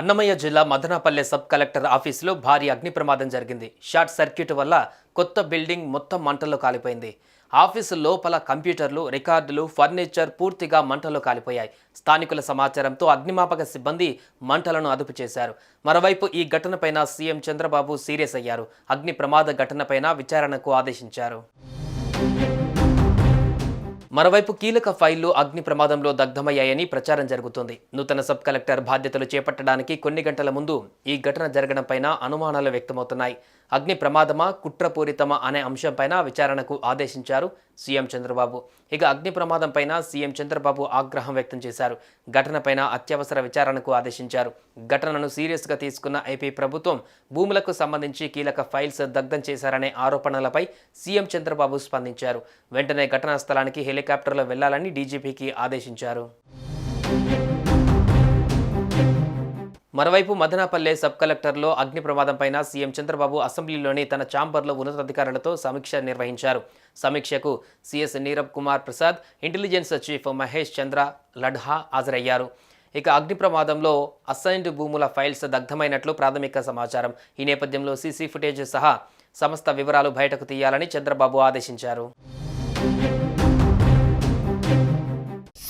Annamayya జిల్లా Madanapalle sub collector ఆఫీసులో భారీ అగ్ని ప్రమాదం జరిగింది. షార్ట్ సర్క్యూట్ వల్ల కొత్త బిల్డింగ్ మొత్తం మంటల్లో కాలిపోయింది. ఆఫీసు లోపల కంప్యూటర్లు రికార్డులు ఫర్నిచర్ పూర్తిగా మంటల్లో కాలిపోయాయి. స్థానికుల సమాచారంతో అగ్నిమాపక సిబ్బంది మంటలను అదుపు చేశారు. మరోవైపు ఈ ఘటనపైన సీఎం చంద్రబాబు సీరియస్ అయ్యారు. అగ్ని ప్రమాద ఘటనపైన విచారణకు ఆదేశించారు. మరోవైపు కీలక ఫైళ్ళు అగ్ని ప్రమాదంలో దగ్ధమయ్యాయని ప్రచారం జరుగుతుంది. నూతన సబ్ కలెక్టర్ బాధ్యతలు చేపట్టడానికి కొన్ని గంటల ముందు ఈ ఘటన జరగడంపైన అనుమానాలు వ్యక్తమవుతున్నాయి. అగ్ని ప్రమాదమా కుట్రపూరితమా అనే అంశంపైన విచారణకు ఆదేశించారు సీఎం చంద్రబాబు. ఇక అగ్ని ప్రమాదంపైన సీఎం చంద్రబాబు ఆగ్రహం వ్యక్తం చేశారు. ఘటనపైన అత్యవసర విచారణకు ఆదేశించారు. ఘటనను సీరియస్గా తీసుకున్న ఏపీ ప్రభుత్వం భూములకు సంబంధించి కీలక ఫైల్స్ దగ్ధం చేశారనే ఆరోపణలపై సీఎం చంద్రబాబు స్పందించారు. వెంటనే ఘటనా స్థలానికి హెలికాప్టర్లో వెళ్ళాలని డీజీపీకి ఆదేశించారు. మరోవైపు మదనాపల్లె సబ్ కలెక్టర్లో అగ్ని ప్రమాదంపైన సీఎం చంద్రబాబు అసెంబ్లీలోని తన ఛాంబర్లో ఉన్నతాధికారులతో సమీక్ష నిర్వహించారు. సమీక్షకు CS Nirab Kumar Prasad intelligence chief Mahesh Chandra Ladha హాజరయ్యారు. ఇక అగ్ని ప్రమాదంలో అసైన్డ్ భూముల ఫైల్స్ దగ్ధమైనట్లు ప్రాథమిక సమాచారం. ఈ నేపథ్యంలో సీసీ ఫుటేజ్ సహా సమస్త వివరాలు బయటకు తీయాలని చంద్రబాబు ఆదేశించారు.